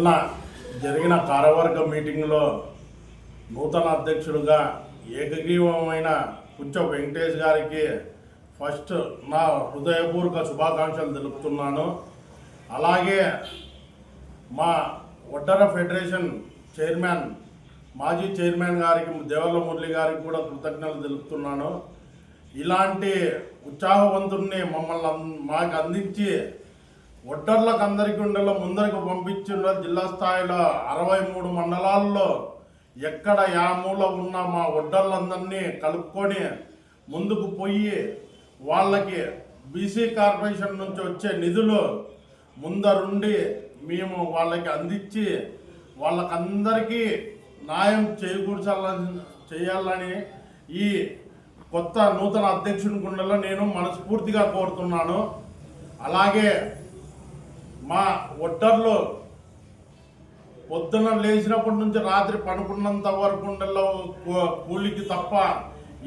నిన్న జరిగిన కార్యవర్గ మీటింగ్లో నూతన అధ్యక్షుడిగా ఏకగ్రీవమైన పుచ్చ వెంకటేష్ గారికి ఫస్ట్ నా హృదయపూర్వక శుభాకాంక్షలు తెలుపుతున్నాను. అలాగే మా ఒడ్డర ఫెడరేషన్ చైర్మన్ మాజీ చైర్మన్ గారికి దేవల్ల మురళి గారికి కూడా కృతజ్ఞతలు తెలుపుతున్నాను. ఇలాంటి ఉత్సాహవంతుణ్ణి మమ్మల్ని మాకు అందించి ఒడ్డర్లకు అందరికీ ఉండేలా ముందరకు పంపించిన జిల్లా స్థాయిలో అరవై మూడు మండలాల్లో ఎక్కడ యామూల ఉన్న మా ఒడ్డర్లందరినీ కలుపుకొని ముందుకు పోయి వాళ్ళకి బీసీ కార్పొరేషన్ నుంచి వచ్చే నిధులు ముందరుండి మేము వాళ్ళకి అందించి వాళ్ళకందరికీ న్యాయం చేకూర్చాలని చేయాలని ఈ కొత్త నూతన అధ్యక్షుని గుండెలో నేను మనస్ఫూర్తిగా కోరుతున్నాను. అలాగే మా ఒడ్డర్లో పొద్దున లేచినప్పటి నుంచి రాత్రి పడుకున్నంత వరకు ఉండల్లో కూలికి తప్ప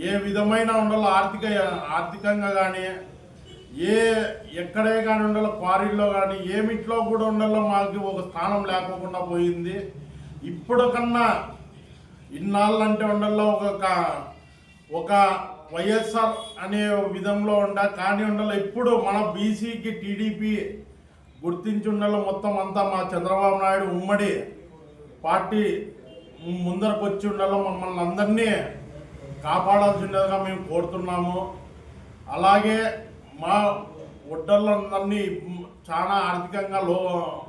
ఏ విధమైన ఉండాలో ఆర్థిక ఆర్థికంగా కానీ ఏ ఎక్కడే కానీ ఉండాలో క్వారీల్లో కానీ ఏమిట్లో కూడా ఉండాలో మాకు ఒక స్థానం లేకోకుండా పోయింది. ఇప్పుడు కన్నా ఇన్నాళ్ళంటే ఉండాలో ఒక ఒక వైఎస్ఆర్ అనే విధంలో ఉండ కానీ ఉండాలి ఇప్పుడు మన బీసీకి టీడీపీ గుర్తించి మొత్తం అంతా మా చంద్రబాబు నాయుడు ఉమ్మడి పార్టీ ముందరకు వచ్చి ఉండాలి మమ్మల్ని అందరినీ కాపాడాల్సిందిగా మేము కోరుతున్నాము. అలాగే మా ఒడ్డర్లందరినీ చాలా ఆర్థికంగా లో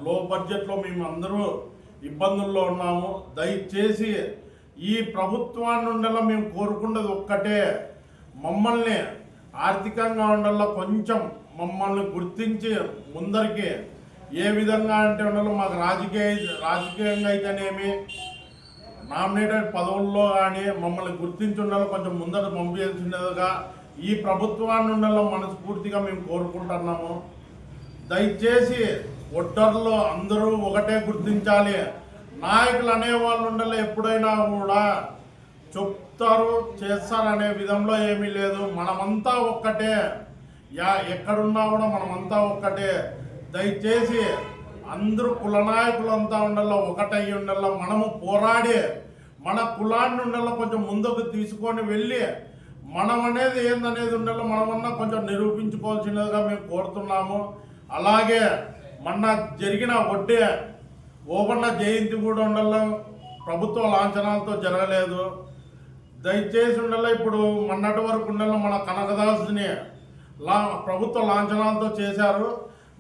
లో బడ్జెట్లో మేము అందరూ ఇబ్బందుల్లో ఉన్నాము. దయచేసి ఈ ప్రభుత్వాన్ని ఉండేలా మేము కోరుకున్నది ఒక్కటే మమ్మల్ని ఆర్థికంగా ఉండాలో కొంచెం మమ్మల్ని గుర్తించి ముందరికి ఏ విధంగా అంటే ఉండాలో మాకు రాజకీయ రాజకీయంగా అయితేనేమి నామినేటెడ్ పదవుల్లో కానీ మమ్మల్ని గుర్తించి ఉండాలో కొంచెం ముందర పంపించాల్సినదిగా ఈ ప్రభుత్వాన్ని ఉండాలో మనస్ఫూర్తిగా మేము కోరుకుంటున్నాము. దయచేసి ఒట్టర్లో అందరూ ఒకటే గుర్తించాలి. నాయకులు అనేవాళ్ళు ఉండాలి ఎప్పుడైనా కూడా చెప్తారు చేస్తారు అనే విధంలో ఏమీ లేదు. మనమంతా ఒక్కటే. యా ఎక్కడున్నా కూడా మనమంతా ఒక్కటే. దయచేసి అందరూ కుల నాయకులంతా ఉండాలో ఒకటై ఉండాలో మనము పోరాడి మన కులాన్ని ఉండాలో కొంచెం ముందుకు తీసుకొని వెళ్ళి మనం అనేది ఏందనేది ఉండాలో మనమన్నా కొంచెం నిరూపించుకోవాల్సినదిగా మేము కోరుతున్నాము. అలాగే మొన్న జరిగిన వడ్డే ఓబన్న జయంతి కూడా ఉండాలో ప్రభుత్వ లాంఛనాలతో జరగలేదు. దయచేసి ఉండాలి ఇప్పుడు మొన్నటి వరకు ఉండాలి మన కనకదాసుని లా ప్రభుత్వ లాంఛనాలతో చేశారు.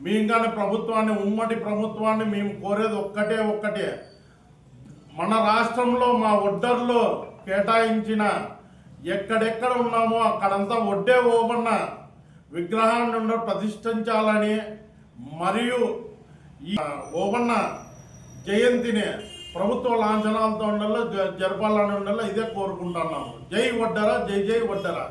మేము కానీ ప్రభుత్వాన్ని ఉమ్మడి ప్రభుత్వాన్ని మేము కోరేది ఒక్కటే ఒక్కటే. మన రాష్ట్రంలో మా ఒడ్డర్లో కేటాయించిన ఎక్కడెక్కడ ఉన్నామో అక్కడంతా ఒడ్డే ఓమన్న విగ్రహాన్ని ఉండ ప్రతిష్ఠించాలని మరియు ఈ ఓమన్న జయంతిని ప్రభుత్వ లాంఛనాలతో ఉండాలో జరపాలని ఉండాలో ఇదే కోరుకుంటున్నాము. జై వడ్డరా జై జై వడ్డరా.